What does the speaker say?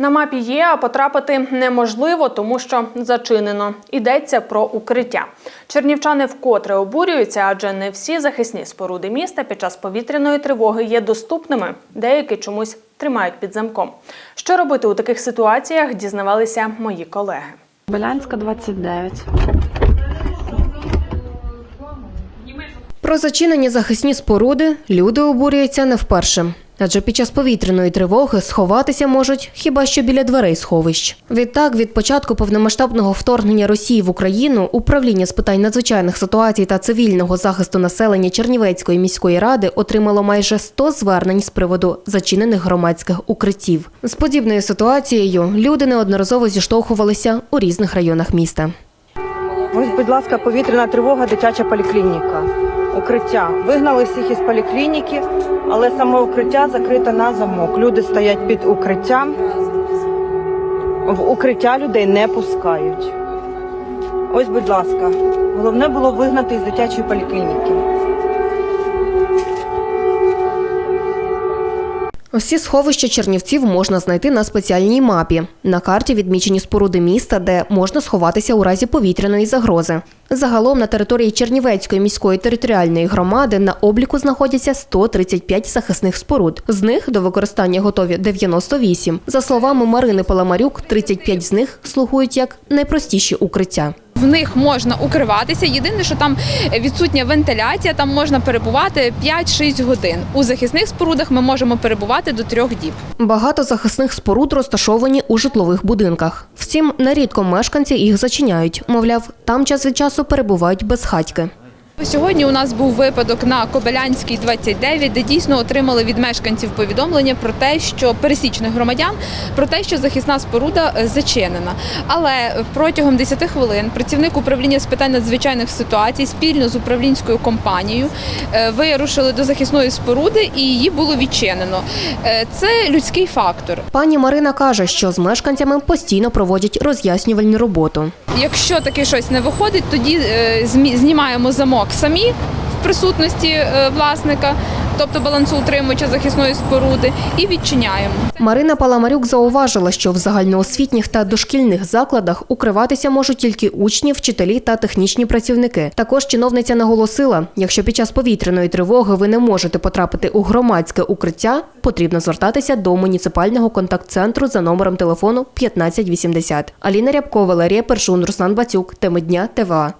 На мапі є, а потрапити неможливо, тому що зачинено. Йдеться про укриття. Чернівчани вкотре обурюються, адже не всі захисні споруди міста під час повітряної тривоги є доступними. Деякі чомусь тримають під замком. Що робити у таких ситуаціях, дізнавалися мої колеги. Белянська 29. Про зачинені захисні споруди люди обурюються не вперше. Адже під час повітряної тривоги сховатися можуть хіба що біля дверей сховищ. Відтак, від початку повномасштабного вторгнення Росії в Україну управління з питань надзвичайних ситуацій та цивільного захисту населення Чернівецької міської ради отримало майже 100 звернень з приводу зачинених громадських укриттів. З подібною ситуацією люди неодноразово зіштовхувалися у різних районах міста. Ось, будь ласка, повітряна тривога, дитяча поліклініка. Укриття. Вигнали всіх із поліклініки, але саме укриття закрите на замок. Люди стоять під укриттям. В укриття людей не пускають. Ось, будь ласка, головне було вигнати із дитячої поліклініки. Усі сховища чернівців можна знайти на спеціальній мапі. На карті відмічені споруди міста, де можна сховатися у разі повітряної загрози. Загалом на території Чернівецької міської територіальної громади на обліку знаходяться 135 захисних споруд. З них до використання готові 98. За словами Марини Паламарюк, 35 з них слугують як найпростіші укриття. В них можна укриватися. Єдине, що там відсутня вентиляція, там можна перебувати 5-6 годин. У захисних спорудах ми можемо перебувати до трьох діб. Багато захисних споруд розташовані у житлових будинках. Втім, нерідко мешканці їх зачиняють. Мовляв, там час від часу перебувають безхатьки. Сьогодні у нас був випадок на Кобилянській 29, де дійсно отримали від мешканців повідомлення про те, що пересічних громадян про те, що захисна споруда е, зачинена. Але протягом 10 хвилин працівник управління з питань надзвичайних ситуацій спільно з управлінською компанією е, вирушили до захисної споруди і її було відчинено. Е, Це людський фактор. Пані Марина каже, що з мешканцями постійно проводять роз'яснювальну роботу. Якщо таке щось не виходить, тоді знімаємо замок самі в присутності е, власника, тобто балансоутримувача захисної споруди, і відчиняємо. Марина Паламарюк зауважила, що в загальноосвітніх та дошкільних закладах укриватися можуть тільки учні, вчителі та технічні працівники. Також чиновниця наголосила, якщо під час повітряної тривоги ви не можете потрапити у громадське укриття, потрібно звертатися до муніципального контакт-центру за номером телефону 1580. Аліна Рябкова, Валерія Першун, Руслан Бацюк. Теми дня ТВА.